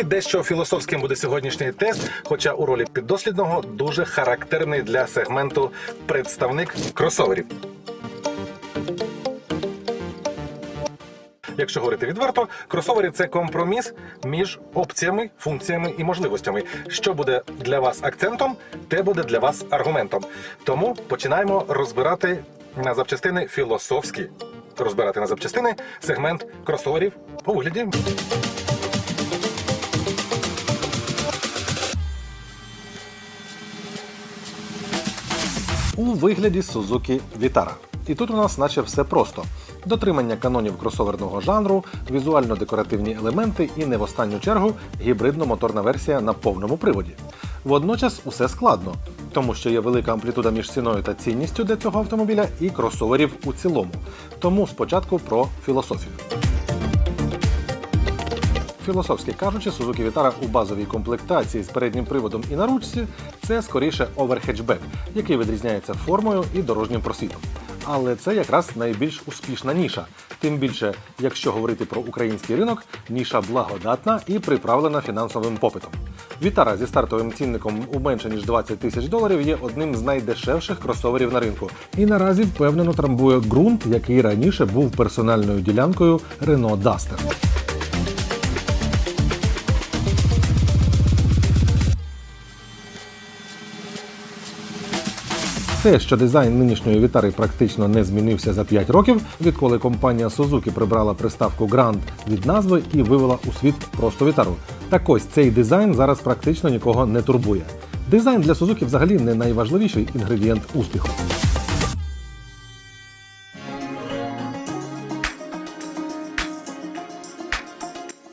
І дещо філософським буде сьогоднішній тест, хоча у ролі піддослідного дуже характерний для сегменту представник кросоверів. Якщо говорити відверто, кросовери це компроміс між опціями, функціями і можливостями. Що буде для вас акцентом, те буде для вас аргументом. Тому починаємо розбирати на запчастини філософські. Розбирати на запчастини сегмент кросоверів у вигляді у вигляді Suzuki Vitara. І тут у нас наче все просто: дотримання канонів кросоверного жанру, візуально-декоративні елементи і не в останню чергу гібридно-моторна версія на повному приводі. Водночас усе складно, тому що є велика амплітуда між ціною та цінністю для цього автомобіля і кросоверів у цілому. Тому спочатку про філософію. Філософськи кажучи, Suzuki Vitara у базовій комплектації з переднім приводом і на ручці це скоріше оверхетчбек, який відрізняється формою і дорожнім просвітом. Але це якраз найбільш успішна ніша. Тим більше, якщо говорити про український ринок, ніша благодатна і приправлена фінансовим попитом. Вітара зі стартовим цінником у менше ніж 20 тисяч доларів є одним з найдешевших кросоверів на ринку. І наразі впевнено трамбує ґрунт, який раніше був персональною ділянкою Renault Duster. Те, що дизайн нинішньої вітари практично не змінився за 5 років, відколи компанія Suzuki прибрала приставку Grand від назви і вивела у світ просто вітару. Так ось цей дизайн зараз практично нікого не турбує. Дизайн для Suzuki взагалі не найважливіший інгредієнт успіху.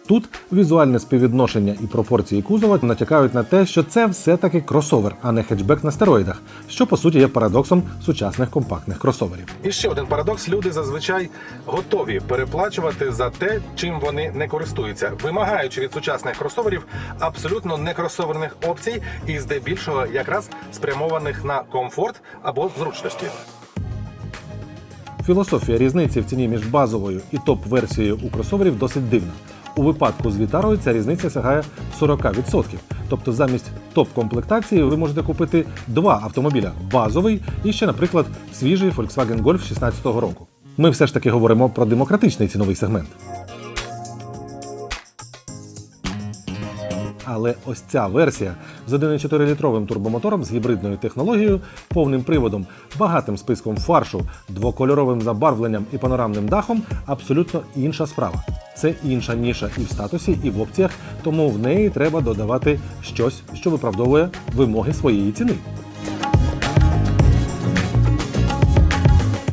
Тут візуальне співвідношення і пропорції кузова натякають на те, що це все-таки кросовер, а не хетчбек на стероїдах, що по суті є парадоксом сучасних компактних кросоверів. І ще один парадокс: люди зазвичай готові переплачувати за те, чим вони не користуються, вимагаючи від сучасних кросоверів абсолютно не кросоверних опцій, і здебільшого якраз спрямованих на комфорт або зручності. Філософія різниці в ціні між базовою і топ-версією у кросоверів досить дивна. У випадку з Вітарою ця різниця сягає 40%. Тобто замість топ-комплектації ви можете купити два автомобіля базовий і ще, наприклад, свіжий Volkswagen Golf 2016 року. Ми все ж таки говоримо про демократичний ціновий сегмент. Але ось ця версія з 1,4-літровим турбомотором з гібридною технологією, повним приводом, багатим списком фаршу, двокольоровим забарвленням і панорамним дахом абсолютно інша справа. Це інша ніша і в статусі, і в опціях, тому в неї треба додавати щось, що виправдовує вимоги своєї ціни.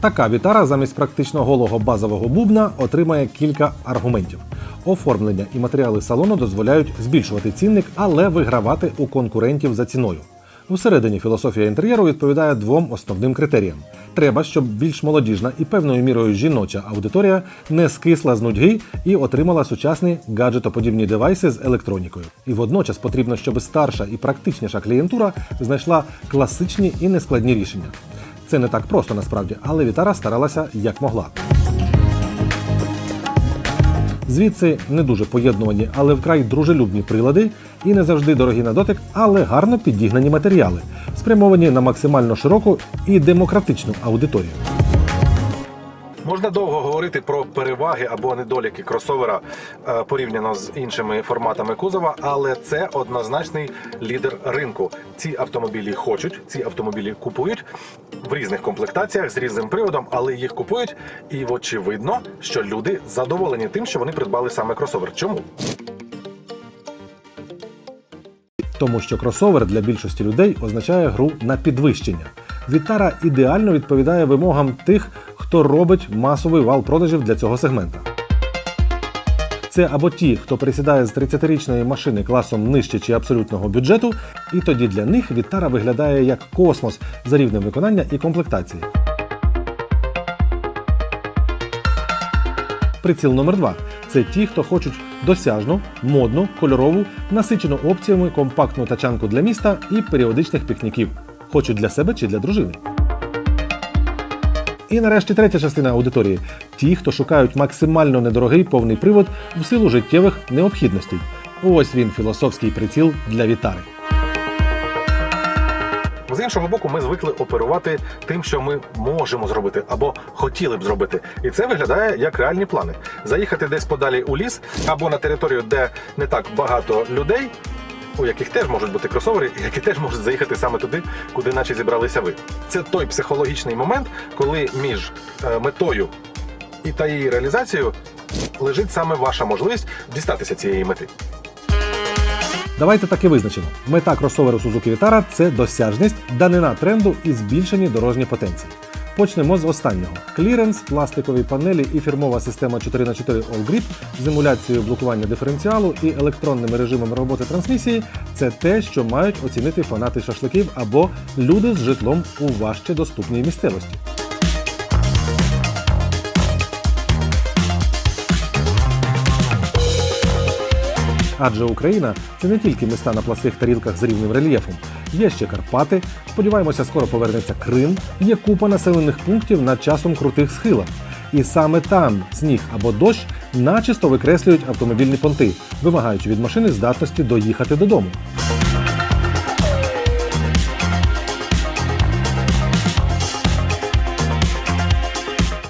Така вітара замість практично голого базового бубна отримає кілька аргументів. Оформлення і матеріали салону дозволяють збільшувати цінник, але вигравати у конкурентів за ціною. Всередині філософія інтер'єру відповідає двом основним критеріям: треба, щоб більш молодіжна і певною мірою жіноча аудиторія не скисла з нудьги і отримала сучасні гаджетоподібні девайси з електронікою. І водночас потрібно, щоб старша і практичніша клієнтура знайшла класичні і нескладні рішення. Це не так просто насправді, але Вітара старалася як могла. Звідси не дуже поєднувані, але вкрай дружелюбні прилади і не завжди дорогі на дотик, але гарно підігнані матеріали, спрямовані на максимально широку і демократичну аудиторію. Можна довго говорити про переваги або недоліки кросовера е, порівняно з іншими форматами кузова, але це однозначний лідер ринку. Ці автомобілі хочуть, ці автомобілі купують в різних комплектаціях з різним приводом, але їх купують, і очевидно, що люди задоволені тим, що вони придбали саме кросовер. Чому? Тому що кросовер для більшості людей означає гру на підвищення. Вітара ідеально відповідає вимогам тих, хто робить масовий вал продажів для цього сегмента. Це або ті, хто пересідає з 30-річної машини класом нижче чи абсолютного бюджету, і тоді для них Вітара виглядає як космос за рівнем виконання і комплектації. Приціл номер 2 це ті, хто хочуть досяжну, модну, кольорову, насичену опціями компактну тачанку для міста і періодичних пікніків. Хочуть для себе чи для дружини. І нарешті третя частина аудиторії ті, хто шукають максимально недорогий повний привод в силу життєвих необхідностей. Ось він філософський приціл для Вітари. З іншого боку, ми звикли оперувати тим, що ми можемо зробити або хотіли б зробити. І це виглядає як реальні плани. Заїхати десь подалі у ліс або на територію, де не так багато людей, у яких теж можуть бути кросовери, які теж можуть заїхати саме туди, куди наче зібралися ви. Це той психологічний момент, коли між е, метою і та її реалізацією лежить саме ваша можливість дістатися цієї мети. Давайте так і визначимо. Мета кросоверу Suzuki Vitara – це досяжність, данина тренду і збільшені дорожні потенції. Почнемо з останнього: кліренс, пластикові панелі і фірмова система 4х4 All Grip з емуляцією блокування диференціалу і електронними режимами роботи трансмісії це те, що мають оцінити фанати шашликів або люди з житлом у важче доступній місцевості. Адже Україна це не тільки міста на пласких тарілках з рівним рельєфом. Є ще Карпати. Сподіваємося, скоро повернеться Крим. Є купа населених пунктів на часом крутих схилах. І саме там сніг або дощ начисто викреслюють автомобільні понти, вимагаючи від машини здатності доїхати додому.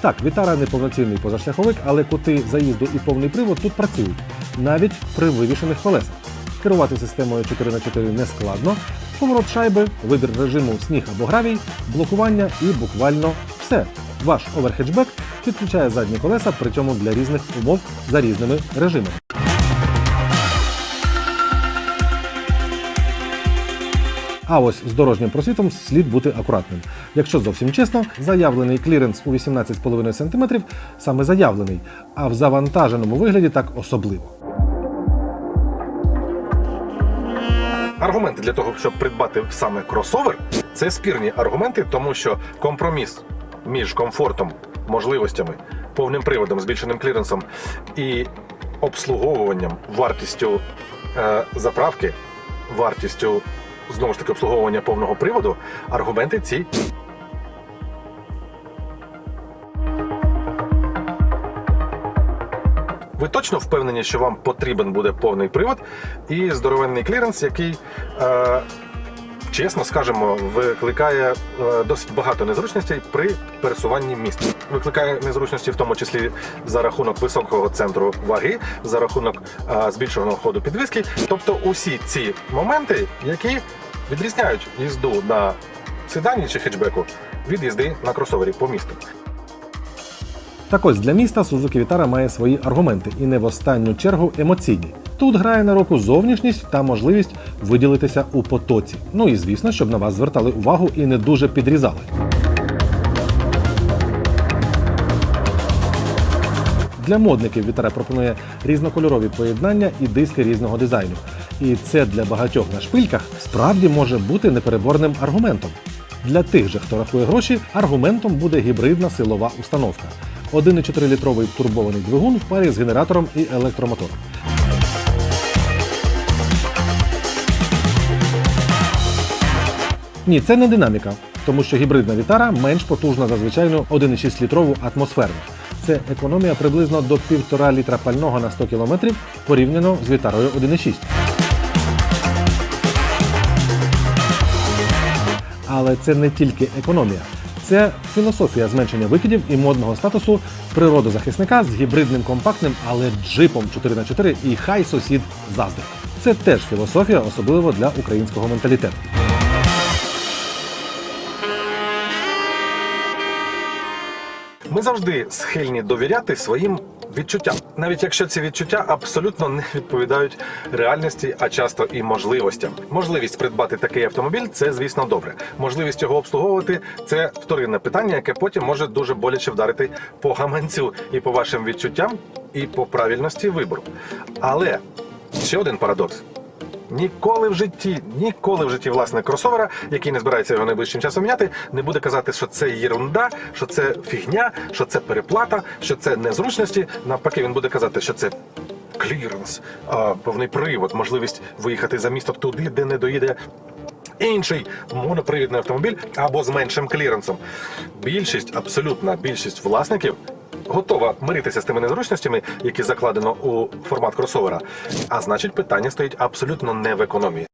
Так, Вітара не повноцінний позашляховик, але кути заїзду і повний привод тут працюють, навіть при вивішених колесах. Керувати системою 4х4 не складно, поворот шайби, вибір режиму сніг або гравій, блокування і буквально все. Ваш оверхеджбек підключає задні колеса, причому для різних умов за різними режимами. А ось з дорожнім просвітом слід бути акуратним. Якщо зовсім чесно, заявлений кліренс у 18,5 см саме заявлений, а в завантаженому вигляді так особливо. Аргументи для того, щоб придбати саме кросовер, це спірні аргументи, тому що компроміс між комфортом, можливостями, повним приводом, збільшеним кліренсом і обслуговуванням, вартістю е, заправки, вартістю знову ж таки обслуговування повного приводу, аргументи ці. Ви точно впевнені, що вам потрібен буде повний привод і здоровенний кліренс, який, е, чесно скажемо, викликає е, досить багато незручностей при пересуванні міста. Викликає незручності в тому числі за рахунок високого центру ваги, за рахунок е, збільшеного ходу підвіски. Тобто усі ці моменти, які відрізняють їзду на седані чи хетчбеку від їзди на кросовері по місту. Так ось для міста Suzuki Vitara має свої аргументи і не в останню чергу емоційні. Тут грає на руку зовнішність та можливість виділитися у потоці. Ну і звісно, щоб на вас звертали увагу і не дуже підрізали. Для модників Вітара пропонує різнокольорові поєднання і диски різного дизайну. І це для багатьох на шпильках справді може бути непереборним аргументом. Для тих же, хто рахує гроші, аргументом буде гібридна силова установка. 1,4-літровий турбований двигун в парі з генератором і електромотором. Ні, це не динаміка, тому що гібридна вітара менш потужна за звичайну 1,6-літрову атмосферну. Це економія приблизно до 1,5 літра пального на 100 км порівняно з вітарою 1,6. Але це не тільки економія. Це філософія зменшення викидів і модного статусу природозахисника з гібридним компактним, але джипом 4х4 і хай сусід заздрить. Це теж філософія, особливо для українського менталітету. Ми завжди схильні довіряти своїм відчуттям, навіть якщо ці відчуття абсолютно не відповідають реальності, а часто і можливостям. Можливість придбати такий автомобіль це, звісно, добре. Можливість його обслуговувати це вторинне питання, яке потім може дуже боляче вдарити по гаманцю і по вашим відчуттям, і по правильності вибору. Але ще один парадокс. Ніколи в житті, ніколи в житті власник кросовера, який не збирається його найближчим часом міняти, не буде казати, що це єрунда, що це фігня, що це переплата, що це незручності. Навпаки, він буде казати, що це кліренс, повний привод, можливість виїхати за місто туди, де не доїде. Інший монопривідний автомобіль або з меншим кліренсом. Більшість, абсолютна більшість власників готова миритися з тими незручностями, які закладено у формат кросовера. А значить, питання стоїть абсолютно не в економії.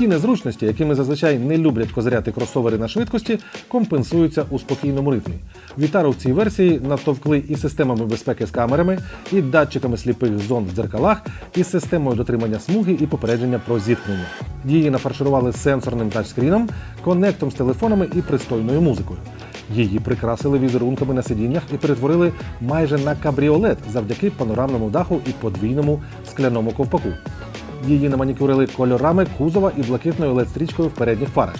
Ті незручності, якими зазвичай не люблять козиряти кросовери на швидкості, компенсуються у спокійному ритмі. Вітару в цій версії натовкли і системами безпеки з камерами, і датчиками сліпих зон в дзеркалах, і системою дотримання смуги і попередження про зіткнення. Її нафарширували сенсорним тачскріном, конектом з телефонами і пристойною музикою. Її прикрасили візерунками на сидіннях і перетворили майже на кабріолет завдяки панорамному даху і подвійному скляному ковпаку. Її наманікюрили кольорами кузова і блакитною LED-стрічкою в передніх фарах,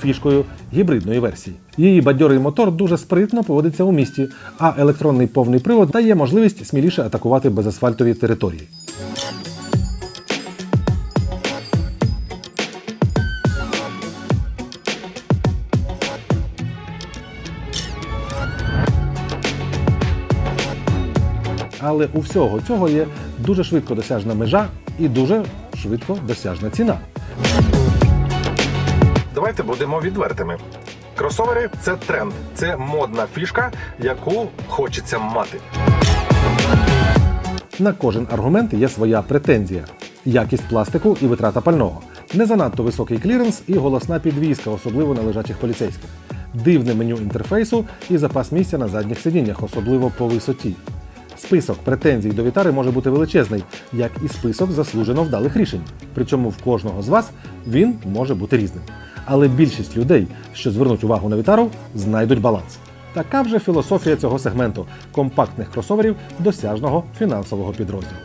фішкою гібридної версії. Її бадьорий мотор дуже спритно поводиться у місті, а електронний повний привод дає можливість сміліше атакувати безасфальтові території. Але у всього цього є дуже швидко досяжна межа і дуже швидко досяжна ціна. Давайте будемо відвертими. Кросовери це тренд, це модна фішка, яку хочеться мати. На кожен аргумент є своя претензія: якість пластику і витрата пального, не занадто високий кліренс і голосна підвізка, особливо на лежачих поліцейських, дивне меню інтерфейсу і запас місця на задніх сидіннях, особливо по висоті. Список претензій до Вітари може бути величезний, як і список заслужено вдалих рішень. Причому в кожного з вас він може бути різним. Але більшість людей, що звернуть увагу на Вітару, знайдуть баланс. Така вже філософія цього сегменту компактних кросоверів досяжного фінансового підрозділу.